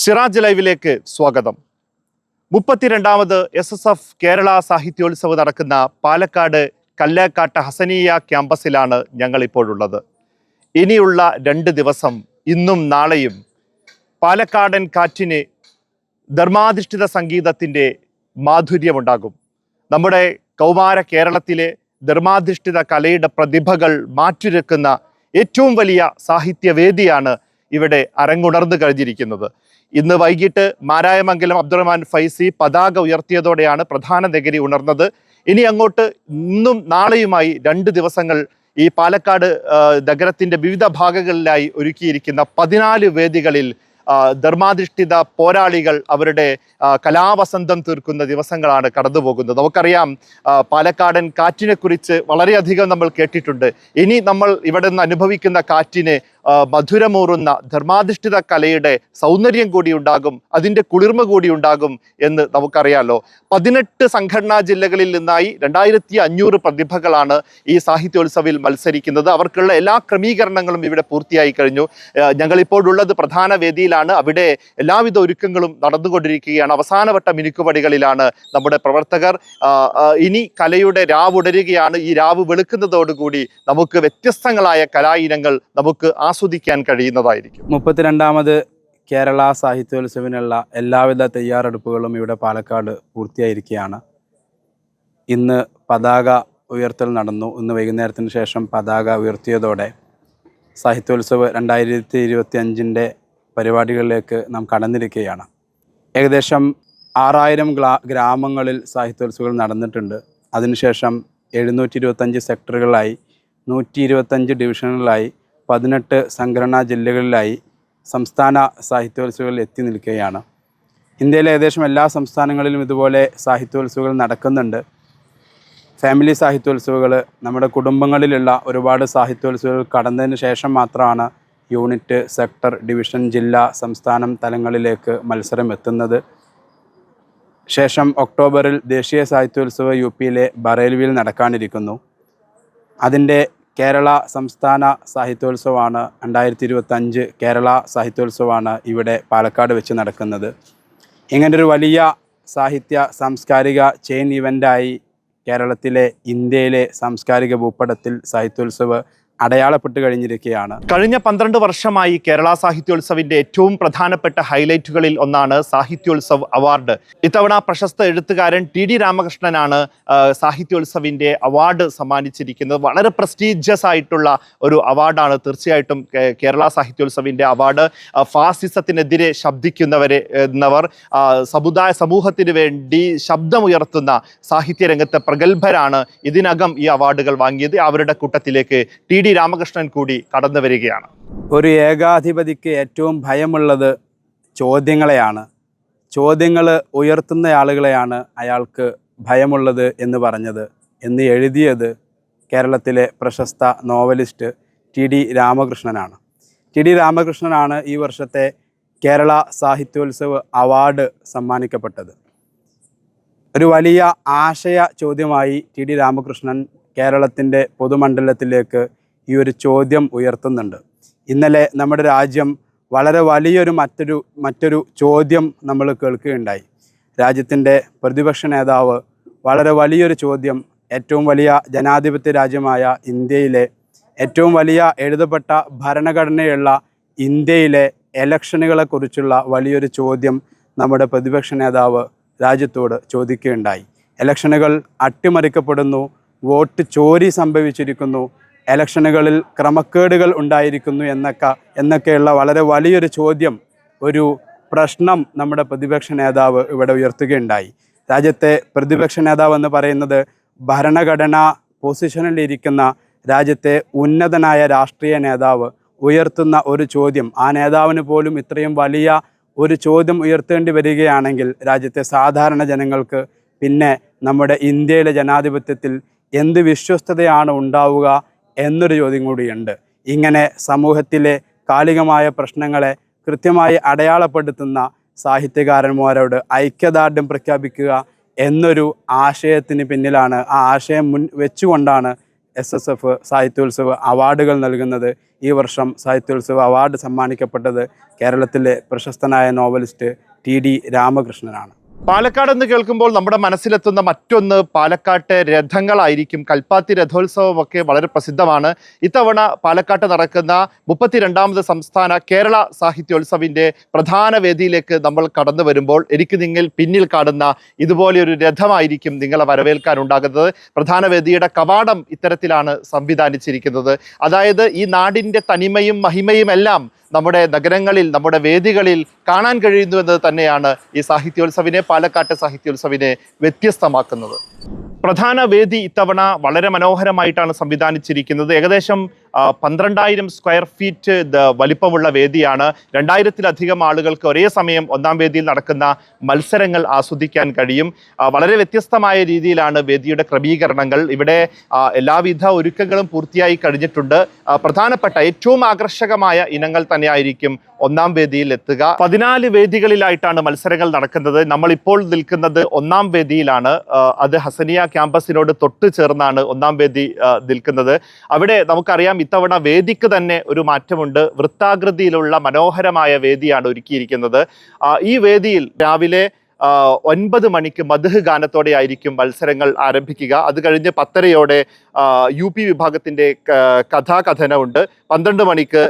സിറാജ് ലൈവിലേക്ക് സ്വാഗതം. മുപ്പത്തിരണ്ടാമത് S S F Kerala Sahityotsav നടക്കുന്ന പാലക്കാട് കല്ലേക്കാട്ട് ഹസനീയ ക്യാമ്പസിലാണ് ഞങ്ങൾ ഇപ്പോഴുള്ളത് ഇനിയുള്ള രണ്ട് ദിവസം ഇന്നും നാളെയും പാലക്കാടൻ കാറ്റിന് ധർമാധിഷ്ഠിത സംഗീതത്തിന്റെ മാധുര്യമുണ്ടാകും. നമ്മുടെ കൗമാര കേരളത്തിലെ ധർമാധിഷ്ഠിത കലയുടെ പ്രതിഭകൾ മാറ്റിരക്കുന്ന ഏറ്റവും വലിയ സാഹിത്യവേദിയാണ് ഇവിടെ അരങ്ങുണർന്നു കഴിഞ്ഞിരിക്കുന്നത്. ഇന്ന് വൈകിട്ട് മാരായമംഗലം അബ്ദുറഹ്മാൻ ഫൈസി പതാക ഉയർത്തിയതോടെയാണ് പ്രധാന നഗരി ഉണർന്നത്. ഇനി അങ്ങോട്ട് ഇന്നും നാളെയുമായി രണ്ട് ദിവസങ്ങൾ ഈ പാലക്കാട് നഗരത്തിന്റെ വിവിധ ഭാഗങ്ങളിലായി ഒരുക്കിയിരിക്കുന്ന പതിനാല് വേദികളിൽ ധർമാധിഷ്ഠിത പോരാളികൾ അവരുടെ കലാവസന്തം തീർക്കുന്ന ദിവസങ്ങളാണ് കടന്നു പോകുന്നത് നമുക്കറിയാം പാലക്കാടൻ കാറ്റിനെ കുറിച്ച് വളരെയധികം നമ്മൾ കേട്ടിട്ടുണ്ട്. ഇനി നമ്മൾ ഇവിടെ നിന്ന് അനുഭവിക്കുന്ന കാറ്റിന് മധുരമൂറുന്ന ധർമാധിഷ്ഠിത കലയുടെ സൗന്ദര്യം കൂടി ഉണ്ടാകും അതിന്റെ കുളിർമ കൂടി ഉണ്ടാകും എന്ന് നമുക്കറിയാമല്ലോ പതിനെട്ട് സംഘടനാ ജില്ലകളിൽ നിന്നായി രണ്ടായിരത്തി അഞ്ഞൂറ് പ്രതിഭകളാണ് ഈ സാഹിത്യോത്സവിൽ മത്സരിക്കുന്നത്. അവർക്കുള്ള എല്ലാ ക്രമീകരണങ്ങളും ഇവിടെ പൂർത്തിയായി കഴിഞ്ഞു. ഞങ്ങളിപ്പോഴുള്ളത് പ്രധാന വേദിയിലാണ്. അവിടെ എല്ലാവിധ ഒരുക്കങ്ങളും നടന്നുകൊണ്ടിരിക്കുകയാണ്. അവസാനവട്ട മിനുക്കുപടികളിലാണ് നമ്മുടെ പ്രവർത്തകർ. ഇനി കലയുടെ രാവുടരുകയാണ് ഈ രാവ് വെളുക്കുന്നതോടുകൂടി നമുക്ക് വ്യത്യസ്തങ്ങളായ കലായിനങ്ങൾ നമുക്ക് ആസ്വദിക്കാൻ കഴിയുന്നതായിരിക്കും. മുപ്പത്തിരണ്ടാമത് കേരള സാഹിത്യോത്സവിനുള്ള എല്ലാവിധ തയ്യാറെടുപ്പുകളും ഇവിടെ പാലക്കാട് പൂർത്തിയായിരിക്കുകയാണ്. ഇന്ന് പതാക ഉയർത്തൽ നടന്നു. ഇന്ന് വൈകുന്നേരത്തിന് ശേഷം പതാക ഉയർത്തിയതോടെ സാഹിത്യോത്സവ് രണ്ടായിരത്തി ഇരുപത്തി അഞ്ചിന്റെ പരിപാടികളിലേക്ക് നാം കടന്നിരിക്കുകയാണ്. ഏകദേശം ആറായിരം ഗ്രാ ഗ്രാമങ്ങളിൽ സാഹിത്യോത്സവങ്ങൾ നടന്നിട്ടുണ്ട്. അതിനുശേഷം എഴുന്നൂറ്റി ഇരുപത്തഞ്ച് സെക്ടറുകളായി നൂറ്റി ഇരുപത്തഞ്ച് ഡിവിഷനുകളായി പതിനെട്ട് സംഘടനാ ജില്ലകളിലായി സംസ്ഥാന സാഹിത്യോത്സവങ്ങളിൽ എത്തി നിൽക്കുകയാണ്. ഇന്ത്യയിലെ ഏകദേശം എല്ലാ സംസ്ഥാനങ്ങളിലും ഇതുപോലെ സാഹിത്യോത്സവങ്ങൾ നടക്കുന്നുണ്ട്. ഫാമിലി സാഹിത്യോത്സവങ്ങൾ നമ്മുടെ കുടുംബങ്ങളിലുള്ള ഒരുപാട് സാഹിത്യോത്സവങ്ങൾ കടന്നതിന് ശേഷം മാത്രമാണ് യൂണിറ്റ് സെക്ടർ ഡിവിഷൻ ജില്ല സംസ്ഥാനം തലങ്ങളിലേക്ക് മത്സരം എത്തുന്നത് ശേഷം ഒക്ടോബറിൽ ദേശീയ സാഹിത്യോത്സവ യു പിയിലെ ബറേൽവിയിൽ നടക്കാനിരിക്കുന്നു. അതിന്റെ കേരള സംസ്ഥാന സാഹിത്യോത്സവമാണ് രണ്ടായിരത്തി ഇരുപത്തഞ്ച് കേരള സാഹിത്യോത്സവമാണ് ഇവിടെ പാലക്കാട് വെച്ച് നടക്കുന്നത്. ഇങ്ങനൊരു വലിയ സാഹിത്യ സാംസ്കാരിക ചെയിൻ ഇവന്റായി കേരളത്തിലെ ഇന്ത്യയിലെ സാംസ്കാരിക ഭൂപടത്തിൽ സാഹിത്യോത്സവ് അടയാളപ്പെട്ട് കഴിഞ്ഞിരിക്കുകയാണ്. കഴിഞ്ഞ പന്ത്രണ്ട് വർഷമായി കേരള സാഹിത്യോത്സവിന്റെ ഏറ്റവും പ്രധാനപ്പെട്ട ഹൈലൈറ്റുകളിൽ ഒന്നാണ് സാഹിത്യോത്സവ് അവാർഡ്. ഇത്തവണ പ്രശസ്ത എഴുത്തുകാരൻ ടി ഡി രാമകൃഷ്ണനാണ് സാഹിത്യോത്സവിന്റെ അവാർഡ് സമ്മാനിച്ചിരിക്കുന്നത്. വളരെ പ്രസ്റ്റീജിയസ് ആയിട്ടുള്ള ഒരു അവാർഡാണ് തീർച്ചയായിട്ടും കേരള സാഹിത്യോത്സവിന്റെ അവാർഡ്. ഫാസിസത്തിനെതിരെ ശബ്ദിക്കുന്നവരെ എന്നവർ സമുദായ സമൂഹത്തിന് വേണ്ടി ശബ്ദമുയർത്തുന്ന സാഹിത്യരംഗത്തെ പ്രഗത്ഭരാണ് ഇതിനകം ഈ അവാർഡുകൾ വാങ്ങിയത്. അവരുടെ കൂട്ടത്തിലേക്ക് ടി ഡി രാമകൃഷ്ണൻ കൂടി കടന്നു വരികയാണ്. ഒരു ഏകാധിപതിക്ക് ഏറ്റവും ഭയമുള്ളത് ചോദ്യങ്ങളെയാണ്. ചോദ്യങ്ങൾ ഉയർത്തുന്ന ആളുകളെയാണ് അയാൾക്ക് ഭയമുള്ളത് എന്ന് പറഞ്ഞത് എന്ന് എഴുതിയത് കേരളത്തിലെ പ്രശസ്ത നോവലിസ്റ്റ് ടി ഡി രാമകൃഷ്ണനാണ്. ടി ഡി രാമകൃഷ്ണനാണ് ഈ വർഷത്തെ കേരള സാഹിത്യോത്സവ് അവാർഡ് സമ്മാനിക്കപ്പെട്ടത്. ഒരു വലിയ ആശയ ചോദ്യമായി ടി ഡി രാമകൃഷ്ണൻ കേരളത്തിന്റെ പൊതുമണ്ഡലത്തിലേക്ക് ഈ ഒരു ചോദ്യം ഉയർത്തുന്നുണ്ട്. ഇന്നലെ നമ്മുടെ രാജ്യം വളരെ വലിയൊരു മറ്റൊരു മറ്റൊരു ചോദ്യം നമ്മൾ കേൾക്കുകയുണ്ടായി. രാജ്യത്തിന്റെ പ്രതിപക്ഷ നേതാവ് വളരെ വലിയൊരു ചോദ്യം ഏറ്റവും വലിയ ജനാധിപത്യ രാജ്യമായ ഇന്ത്യയിലെ ഏറ്റവും വലിയ എഴുതപ്പെട്ട ഭരണഘടനയുള്ള ഇന്ത്യയിലെ ഇലക്ഷനുകളെക്കുറിച്ചുള്ള വലിയൊരു ചോദ്യം നമ്മുടെ പ്രതിപക്ഷ നേതാവ് രാജ്യത്തോട് ചോദിക്കുകയുണ്ടായി. ഇലക്ഷനുകൾ അട്ടിമറിക്കപ്പെടുന്നു വോട്ട് ചോരി സംഭവിച്ചിരിക്കുന്നു ഇലക്ഷനുകളിൽ ക്രമക്കേടുകൾ ഉണ്ടായിരിക്കുന്നു എന്നൊക്കെ എന്നൊക്കെയുള്ള വളരെ വലിയൊരു ചോദ്യം ഒരു പ്രശ്നം നമ്മുടെ പ്രതിപക്ഷ നേതാവ് ഇവിടെ ഉയർത്തുകയുണ്ടായി. രാജ്യത്തെ പ്രതിപക്ഷ നേതാവ് എന്ന് പറയുന്നത് ഭരണഘടന ഭരണഘടനാ പൊസിഷനിലിരിക്കുന്ന രാജ്യത്തെ ഉന്നതനായ രാഷ്ട്രീയ നേതാവ് ഉയർത്തുന്ന ഒരു ചോദ്യം. ആ നേതാവിന് പോലും ഇത്രയും വലിയ ഒരു ചോദ്യം ഉയർത്തേണ്ടി വരികയാണെങ്കിൽ രാജ്യത്തെ സാധാരണ ജനങ്ങൾക്ക് പിന്നെ നമ്മുടെ ഇന്ത്യയിലെ ജനാധിപത്യത്തിൽ എന്ത് വിശ്വസ്തതയാണ് ഉണ്ടാവുക എന്നൊരു ചോദ്യം കൂടിയുണ്ട്. ഇങ്ങനെ സമൂഹത്തിലെ കാലികമായ പ്രശ്നങ്ങളെ കൃത്യമായി അടയാളപ്പെടുത്തുന്ന സാഹിത്യകാരന്മാരോട് ഐക്യദാർഢ്യം പ്രഖ്യാപിക്കുക എന്നൊരു ആശയത്തിന് പിന്നിലാണ് ആ ആശയം മുൻ വെച്ചുകൊണ്ടാണ് എസ് എസ് എഫ് സാഹിത്യോത്സവ അവാർഡുകൾ നൽകുന്നത്. ഈ വർഷം സാഹിത്യോത്സവ അവാർഡ് സമ്മാനിക്കപ്പെട്ടത് കേരളത്തിലെ പ്രശസ്തനായ നോവലിസ്റ്റ് ടി ഡി രാമകൃഷ്ണനാണ്. പാലക്കാട് എന്ന് കേൾക്കുമ്പോൾ നമ്മുടെ മനസ്സിലെത്തുന്ന മറ്റൊന്ന് പാലക്കാട്ടെ രഥങ്ങളായിരിക്കും. കൽപ്പാത്തി രഥോത്സവമൊക്കെ വളരെ പ്രസിദ്ധമാണ്. ഇത്തവണ പാലക്കാട്ട് നടക്കുന്ന മുപ്പത്തിരണ്ടാമത് സംസ്ഥാന കേരള സാഹിത്യോത്സവിന്റെ പ്രധാന വേദിയിലേക്ക് നമ്മൾ കടന്നു വരുമ്പോൾ എനിക്ക് നിങ്ങൾ പിന്നിൽ കാണുന്ന ഇതുപോലെയൊരു രഥമായിരിക്കും നിങ്ങളെ വരവേൽക്കാൻ വരവേൽക്കാനുണ്ടാകുന്നത്. പ്രധാന വേദിയുടെ കവാടം ഇത്തരത്തിലാണ് സംവിധാനിച്ചിരിക്കുന്നത്. അതായത് ഈ നാടിന്റെ തനിമയും മഹിമയും എല്ലാം നമ്മുടെ നഗരങ്ങളിൽ നമ്മുടെ വേദികളിൽ കാണാൻ കഴിയുന്നു എന്നത് തന്നെയാണ് ഈ സാഹിത്യോത്സവിനെ പാലക്കാട്ട് സാഹിത്യോത്സവിനെ വ്യത്യസ്തമാക്കുന്നത്. പ്രധാന വേദി ഇത്തവണ വളരെ മനോഹരമായിട്ടാണ് സംവിധാനിച്ചിരിക്കുന്നത്. ഏകദേശം പന്ത്രണ്ടായിരം സ്ക്വയർ ഫീറ്റ് വലിപ്പമുള്ള വേദിയാണ്. രണ്ടായിരത്തിലധികം ആളുകൾക്ക് ഒരേ സമയം ഒന്നാം വേദിയിൽ നടക്കുന്ന മത്സരങ്ങൾ ആസ്വദിക്കാൻ കഴിയും. വളരെ വ്യത്യസ്തമായ രീതിയിലാണ് വേദിയുടെ ക്രമീകരണങ്ങൾ. ഇവിടെ എല്ലാവിധ ഒരുക്കങ്ങളും പൂർത്തിയായി കഴിഞ്ഞിട്ടുണ്ട്. പ്രധാനപ്പെട്ട ഏറ്റവും ആകർഷകമായ ഇനങ്ങൾ തന്നെയായിരിക്കും ഒന്നാം വേദിയിൽ എത്തുക. പതിനാല് വേദികളിലായിട്ടാണ് മത്സരങ്ങൾ നടക്കുന്നത്. നമ്മൾ ഇപ്പോൾ നിൽക്കുന്നത് ഒന്നാം വേദിയിലാണ്. അത് ഹസനിയ ക്യാമ്പസിനോട് തൊട്ട് ചേർന്നാണ് ഒന്നാം വേദി നിൽക്കുന്നത്. അവിടെ നമുക്കറിയാം ഇത്തവണ വേദിക്ക് തന്നെ ഒരു മാറ്റമുണ്ട്. വൃത്താകൃതിയിലുള്ള മനോഹരമായ വേദിയാണ് ഒരുക്കിയിരിക്കുന്നത്. ഈ വേദിയിൽ രാവിലെ ഒൻപത് മണിക്ക് മധുഹ് ഗാനത്തോടെ ആയിരിക്കും മത്സരങ്ങൾ ആരംഭിക്കുക. അത് കഴിഞ്ഞ് പത്തരയോടെ യു പി വിഭാഗത്തിന്റെ കഥാകഥനമുണ്ട്. പന്ത്രണ്ട് മണിക്ക്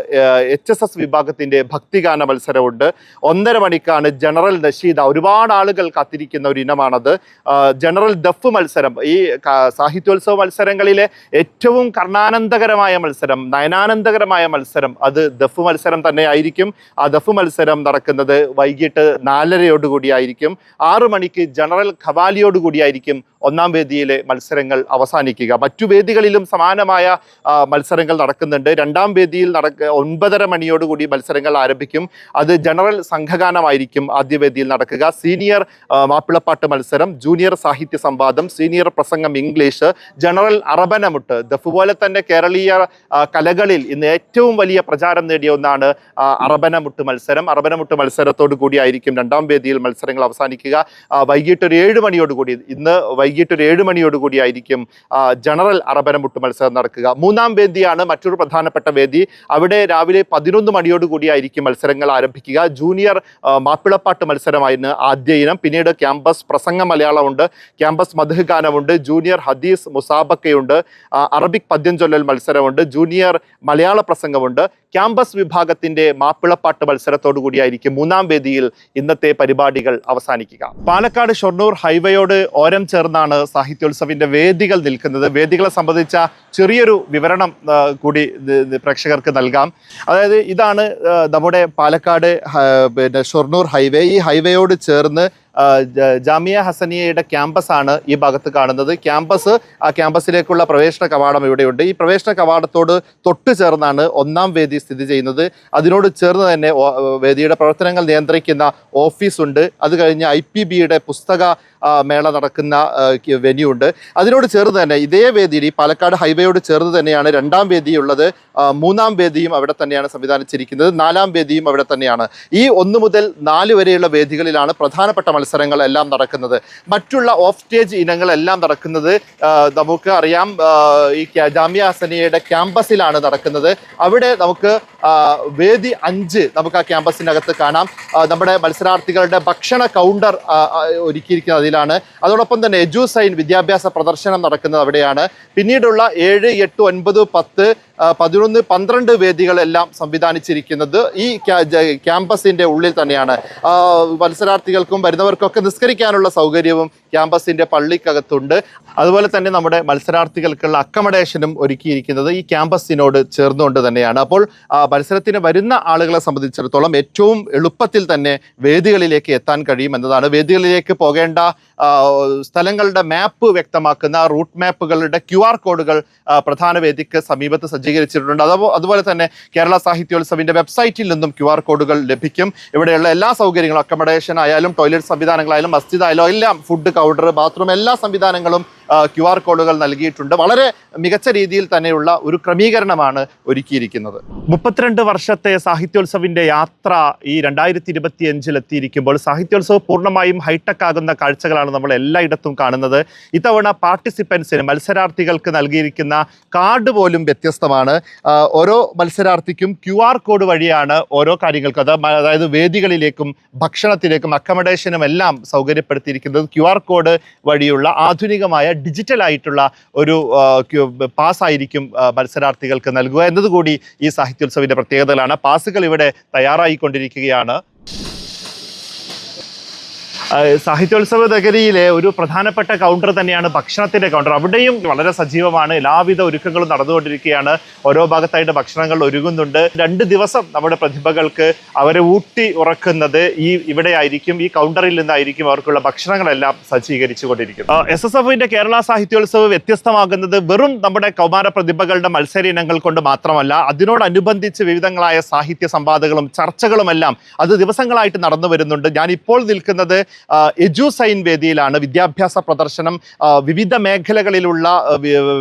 എച്ച് എസ് എസ് വിഭാഗത്തിന്റെ ഭക്തിഗാന മത്സരമുണ്ട്. ഒന്നര മണിക്കാണ് ജനറൽ നഷീദ ഒരുപാട് ആളുകൾ കാത്തിരിക്കുന്ന ഒരു ഇനമാണത്. ജനറൽ ദഫ് മത്സരം ഈ സാഹിത്യോത്സവ മത്സരങ്ങളിലെ ഏറ്റവും കർണാനന്ദകരമായ മത്സരം നയനാനന്ദകരമായ മത്സരം അത് ദഫ് മത്സരം തന്നെ ആയിരിക്കും. ആ ദഫ് മത്സരം നടക്കുന്നത് വൈകിട്ട് നാലരയോടുകൂടിയായിരിക്കും. ആറു മണിക്ക് ജനറൽ ഖവാലിയോടുകൂടിയായിരിക്കും ഒന്നാം വേദിയിലെ മത്സരങ്ങൾ അവസാനിക്കുക. മറ്റു വേദികളിലും സമാനമായ മത്സരങ്ങൾ നടക്കുന്നുണ്ട്. രണ്ടാം വേദിയിൽ നടക്ക ഒൻപതര മണിയോടുകൂടി മത്സരങ്ങൾ ആരംഭിക്കും. അത് ജനറൽ സംഘഗാനമായിരിക്കും ആദ്യ വേദിയിൽ നടക്കുക. സീനിയർ മാപ്പിളപ്പാട്ട് മത്സരം ജൂനിയർ സാഹിത്യ സംവാദം സീനിയർ പ്രസംഗം ഇംഗ്ലീഷ് ജനറൽ അറബനമുട്ട് ദഫ് പോലെ തന്നെ കേരളീയ കലകളിൽ ഇന്ന് ഏറ്റവും വലിയ പ്രചാരം നേടിയ ഒന്നാണ് അറബനമുട്ട് മത്സരം. അറബനമുട്ട് മത്സരത്തോടു കൂടിയായിരിക്കും രണ്ടാം വേദിയിൽ മത്സരങ്ങൾ അവസാനിക്കുക. വൈകിട്ട് ഒരു ഏഴ് മണിയോടുകൂടി ഇന്ന് വൈകിട്ട് ഒരു ഏഴ് മണിയോടുകൂടിയായിരിക്കും ജനറൽ അറബനമുട്ട് മത്സരം നടക്കുക. മൂന്നാം വേദിയാണ് മറ്റൊരു പ്രധാനപ്പെട്ട വേദി അവിടെ രാവിലെ പതിനൊന്ന് മണിയോടുകൂടിയായിരിക്കും മത്സരങ്ങൾ ആരംഭിക്കുക. ജൂനിയർ മാപ്പിളപ്പാട്ട് മത്സരമായിരുന്നു ആദ്യ ഇനം. പിന്നീട് ക്യാമ്പസ് പ്രസംഗ മലയാളമുണ്ട്. ക്യാമ്പസ് മധുഗാനമുണ്ട്. ജൂനിയർ ഹദീസ് മുസാബക്കയുണ്ട്. അറബിക് പദ്യം ചൊല്ലൽ മത്സരമുണ്ട്. ജൂനിയർ മലയാള പ്രസംഗമുണ്ട്. ക്യാമ്പസ് വിഭാഗത്തിന്റെ മാപ്പിളപ്പാട്ട് മത്സരത്തോടു കൂടിയായിരിക്കും മൂന്നാം വേദിയിൽ ഇന്നത്തെ പരിപാടികൾ അവസാനിക്കുക. പാലക്കാട് ഷൊർണൂർ ഹൈവേയോട് ഓരം ചേർന്നാണ് സാഹിത്യോത്സവിന്റെ വേദികൾ നിൽക്കുന്നത്. വേദികളെ സംബന്ധിച്ച ചെറിയൊരു വിവരണം കൂടി പ്രേക്ഷകർക്ക് നൽകാം. അതായത് ഇതാണ് നമ്മുടെ പാലക്കാട് പിന്നെ ഷൊർണൂർ ഹൈവേ. ഈ ഹൈവേയോട് ചേർന്ന് ജാമിയ ഹസനിയയുടെ ക്യാമ്പസാണ് ഈ ഭാഗത്ത് കാണുന്നത്. ക്യാമ്പസ് ആ ക്യാമ്പസിലേക്കുള്ള പ്രവേശന കവാടം ഇവിടെയുണ്ട്. ഈ പ്രവേശന കവാടത്തോട് തൊട്ട് ചേർന്നാണ് ഒന്നാം വേദി സ്ഥിതി ചെയ്യുന്നത്. അതിനോട് ചേർന്ന് തന്നെ വേദിയുടെ പ്രവർത്തനങ്ങൾ നിയന്ത്രിക്കുന്ന ഓഫീസ് ഉണ്ട് അത് കഴിഞ്ഞ് ഐ പി ബിയുടെ പുസ്തക മേള നടക്കുന്ന വെന്യൂ ഉണ്ട് അതിനോട് ചേർന്ന് തന്നെ ഇതേ വേദിയിൽ ഈ പാലക്കാട് ഹൈവേയോട് ചേർന്ന് തന്നെയാണ് രണ്ടാം വേദിയുള്ളത്. മൂന്നാം വേദിയും അവിടെ തന്നെയാണ് സംവിധാനിച്ചിരിക്കുന്നത്. നാലാം വേദിയും അവിടെ തന്നെയാണ്. ഈ ഒന്ന് മുതൽ നാല് വരെയുള്ള വേദികളിലാണ് പ്രധാനപ്പെട്ട മത്സരങ്ങൾ എല്ലാം നടക്കുന്നത്. മറ്റുള്ള ഓഫ് സ്റ്റേജ് ഇനങ്ങളെല്ലാം നടക്കുന്നത് നമുക്ക് അറിയാം ഈ ജാമ്യ ഹസനിയയുടെ ക്യാമ്പസിലാണ് നടക്കുന്നത്. അവിടെ നമുക്ക് വേദി അഞ്ച് നമുക്ക് ആ ക്യാമ്പസിനകത്ത് കാണാം. നമ്മുടെ മത്സരാർത്ഥികളുടെ ഭക്ഷണ കൗണ്ടർ ഒരുക്കിയിരിക്കുന്നത് അതിലാണ്. അതോടൊപ്പം തന്നെ എജു സൈൻ വിദ്യാഭ്യാസ പ്രദർശനം നടക്കുന്നത് അവിടെയാണ്. പിന്നീടുള്ള ഏഴ് എട്ട് ഒൻപത് പത്ത് പതിനൊന്ന് പന്ത്രണ്ട് വേദികളെല്ലാം സംവിധാനിച്ചിരിക്കുന്നത് ഈ ക്യാമ്പസിന്റെ ഉള്ളിൽ തന്നെയാണ്. മത്സരാർത്ഥികൾക്കും വരുന്നവർക്കൊക്കെ നിസ്കരിക്കാനുള്ള സൗകര്യവും ക്യാമ്പസിന്റെ പള്ളിക്കകത്തുണ്ട്. അതുപോലെ തന്നെ നമ്മുടെ മത്സരാർത്ഥികൾക്കുള്ള അക്കമഡേഷനും ഒരുക്കിയിരിക്കുന്നത് ഈ ക്യാമ്പസിനോട് ചേർന്നുകൊണ്ട് തന്നെയാണ്. അപ്പോൾ മത്സരത്തിന് വരുന്ന ആളുകളെ സംബന്ധിച്ചിടത്തോളം ഏറ്റവും എളുപ്പത്തിൽ തന്നെ വേദികളിലേക്ക് എത്താൻ കഴിയും എന്നതാണ്. വേദികളിലേക്ക് പോകേണ്ട സ്ഥലങ്ങളുടെ മാപ്പ് വ്യക്തമാക്കുന്ന റൂട്ട് മാപ്പുകളുടെ ക്യു ആർ കോഡുകൾ പ്രധാന വേദിക്ക് സമീപത്ത് സജ്ജീകരിച്ചിട്ടുണ്ട്. അതോ അതുപോലെ തന്നെ കേരള സാഹിത്യോത്സവിന്റെ വെബ്സൈറ്റിൽ നിന്നും ക്യു ആർ കോഡുകൾ ലഭിക്കും. ഇവിടെയുള്ള എല്ലാ സൗകര്യങ്ങളും അക്കമഡേഷൻ ആയാലും ടോയ്ലറ്റ് സംവിധാനങ്ങളായാലും മസ്ജിദ് ആയാലും എല്ലാം ഫുഡ് കൗണ്ടർ ബാത്റൂം എല്ലാ സംവിധാനങ്ങളും ക്യു ആർ കോഡുകൾ നൽകിയിട്ടുണ്ട്. വളരെ മികച്ച രീതിയിൽ തന്നെയുള്ള ഒരു ക്രമീകരണമാണ് ഒരുക്കിയിരിക്കുന്നത്. മുപ്പത്തിരണ്ട് വർഷത്തെ സാഹിത്യോത്സവിന്റെ യാത്ര ഈ രണ്ടായിരത്തി ഇരുപത്തി അഞ്ചിൽ എത്തിയിരിക്കുമ്പോൾ സാഹിത്യോത്സവ് പൂർണമായും ഹൈടെക് ആകുന്ന കാഴ്ചകളാണ് നമ്മൾ എല്ലായിടത്തും കാണുന്നത്. ഇത്തവണ പാർട്ടിസിപ്പൻസിന് മത്സരാർത്ഥികൾക്ക് നൽകിയിരിക്കുന്ന കാർഡ് പോലും വ്യത്യസ്തമാണ്. ഓരോ മത്സരാർത്ഥിക്കും ക്യു ആർ കോഡ് വഴിയാണ് ഓരോ കാര്യങ്ങൾക്കും അത് അതായത് വേദികളിലേക്കും ഭക്ഷണത്തിലേക്കും അക്കമഡേഷനും എല്ലാം സൗകര്യപ്പെടുത്തിയിരിക്കുന്നത് ക്യു ആർ കോഡ് വഴിയുള്ള ആധുനികമായ ഡിജിറ്റൽ ആയിട്ടുള്ള ഒരു പാസ്സായിരിക്കും മത്സരാർത്ഥികൾക്ക് നൽകുക. എന്നതുകൂടി ഈ സാഹിത്യോത്സവിന്റെ പ്രത്യേകതകളാണ്. പാസ്സുകൾ ഇവിടെ തയ്യാറായിക്കൊണ്ടിരിക്കുകയാണ്. സാഹിത്യോത്സവ നഗരിയിലെ ഒരു പ്രധാനപ്പെട്ട കൗണ്ടർ തന്നെയാണ് ഭക്ഷണത്തിന്റെ കൗണ്ടർ അവിടെയും വളരെ സജീവമാണ്. എല്ലാവിധ ഒരുക്കങ്ങളും നടന്നുകൊണ്ടിരിക്കുകയാണ്. ഓരോ ഭാഗത്തായിട്ട് ഭക്ഷണങ്ങൾ ഒരുങ്ങുന്നുണ്ട്. രണ്ട് ദിവസം നമ്മുടെ പ്രതിഭകൾക്ക് അവരെ ഊട്ടി ഉറക്കുന്നത് ഈ ഇവിടെ ആയിരിക്കും ഈ കൗണ്ടറിൽ നിന്നായിരിക്കും അവർക്കുള്ള ഭക്ഷണങ്ങളെല്ലാം സജ്ജീകരിച്ചു കൊണ്ടിരിക്കുന്നത് എസ് എസ് എഫിന്റെ കേരള സാഹിത്യോത്സവ് വ്യത്യസ്തമാകുന്നത് വെറും നമ്മുടെ കൗമാര പ്രതിഭകളുടെ മത്സര ഇനങ്ങൾ കൊണ്ട് മാത്രമല്ല അതിനോടനുബന്ധിച്ച് വിവിധങ്ങളായ സാഹിത്യ സംവാദങ്ങളും ചർച്ചകളുമെല്ലാം അത് ദിവസങ്ങളായിട്ട് നടന്നു വരുന്നുണ്ട് ഞാൻ ഇപ്പോൾ നിൽക്കുന്നത് ആ, എജു സൈൻ വേദിയിലാണ് വിദ്യാഭ്യാസ പ്രദർശനം വിവിധ മേഖലകളിലുള്ള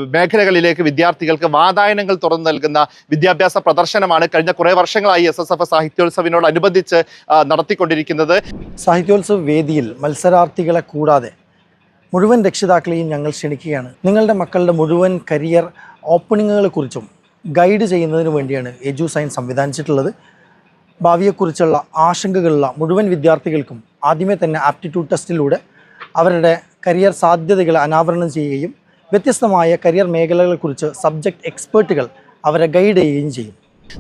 മേഖലകളിലേക്ക് വിദ്യാർത്ഥികൾക്ക് വാതായനങ്ങൾ തുറന്നു നൽകുന്ന വിദ്യാഭ്യാസ പ്രദർശനമാണ് കഴിഞ്ഞ കുറേ വർഷങ്ങളായി എസ് എസ് എഫ് സാഹിത്യോത്സവിനോടനുബന്ധിച്ച് നടത്തിക്കൊണ്ടിരിക്കുന്നത്. സാഹിത്യോത്സവ വേദിയിൽ മത്സരാർത്ഥികളെ കൂടാതെ മുഴുവൻ രക്ഷിതാക്കളെയും ഞങ്ങൾ ക്ഷണിക്കുകയാണ്. നിങ്ങളുടെ മക്കളുടെ മുഴുവൻ കരിയർ ഓപ്പണിങ്ങുകളെക്കുറിച്ചും ഗൈഡ് ചെയ്യുന്നതിന് വേണ്ടിയാണ് എജു സയൻസ് സംവിധാനിച്ചിട്ടുള്ളത്. ഭാവിയെക്കുറിച്ചുള്ള ആശങ്കകളുള്ള മുഴുവൻ വിദ്യാർത്ഥികൾക്കും ആദ്യമേ തന്നെ ആപ്റ്റിറ്റ്യൂഡ് ടെസ്റ്റിലൂടെ അവരുടെ കരിയർ സാധ്യതകൾ അനാവരണം ചെയ്യുകയും വ്യത്യസ്തമായ കരിയർ മേഖലകളെക്കുറിച്ച് സബ്ജക്റ്റ് എക്സ്പേർട്ടുകൾ അവരെ ഗൈഡ് ചെയ്യുകയും ചെയ്യും.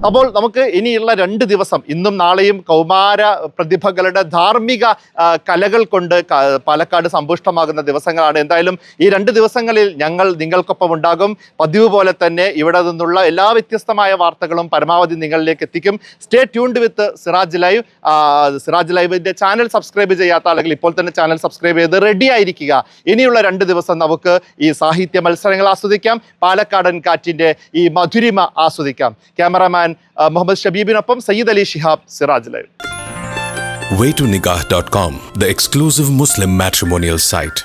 അപ്പോൾ നമുക്ക് ഇനിയുള്ള രണ്ട് ദിവസം ഇന്നും നാളെയും കൗമാര പ്രതിഭകളുടെ ധാർമ്മിക കലകൾ കൊണ്ട് പാലക്കാട് സമ്പുഷ്ടമാകുന്ന ദിവസങ്ങളാണ്. എന്തായാലും ഈ രണ്ട് ദിവസങ്ങളിൽ ഞങ്ങൾ നിങ്ങൾക്കൊപ്പം ഉണ്ടാകും. പതിവ് പോലെ തന്നെ ഇവിടെ നിന്നുള്ള എല്ലാ വ്യത്യസ്തമായ വാർത്തകളും പരമാവധി നിങ്ങളിലേക്ക് എത്തിക്കും. Stay tuned with Siraj live Siraj ലൈവിന്റെ channel subscribe ചെയ്യാത്ത അല്ലെങ്കിൽ ഇപ്പോൾ തന്നെ ചാനൽ സബ്സ്ക്രൈബ് ചെയ്ത് റെഡി ആയിരിക്കുക. ഇനിയുള്ള രണ്ട് ദിവസം നമുക്ക് ഈ സാഹിത്യ മത്സരങ്ങൾ ആസ്വദിക്കാം. പാലക്കാടൻ കാറ്റിന്റെ ഈ മധുരിമ ആസ്വദിക്കാം. ക്യാമറാമാൻ ആ, Muhammad ഷബീബിനൊപ്പം Sayyid Ali Shihab Siraj live waytonikah.com, the exclusive Muslim matrimonial site.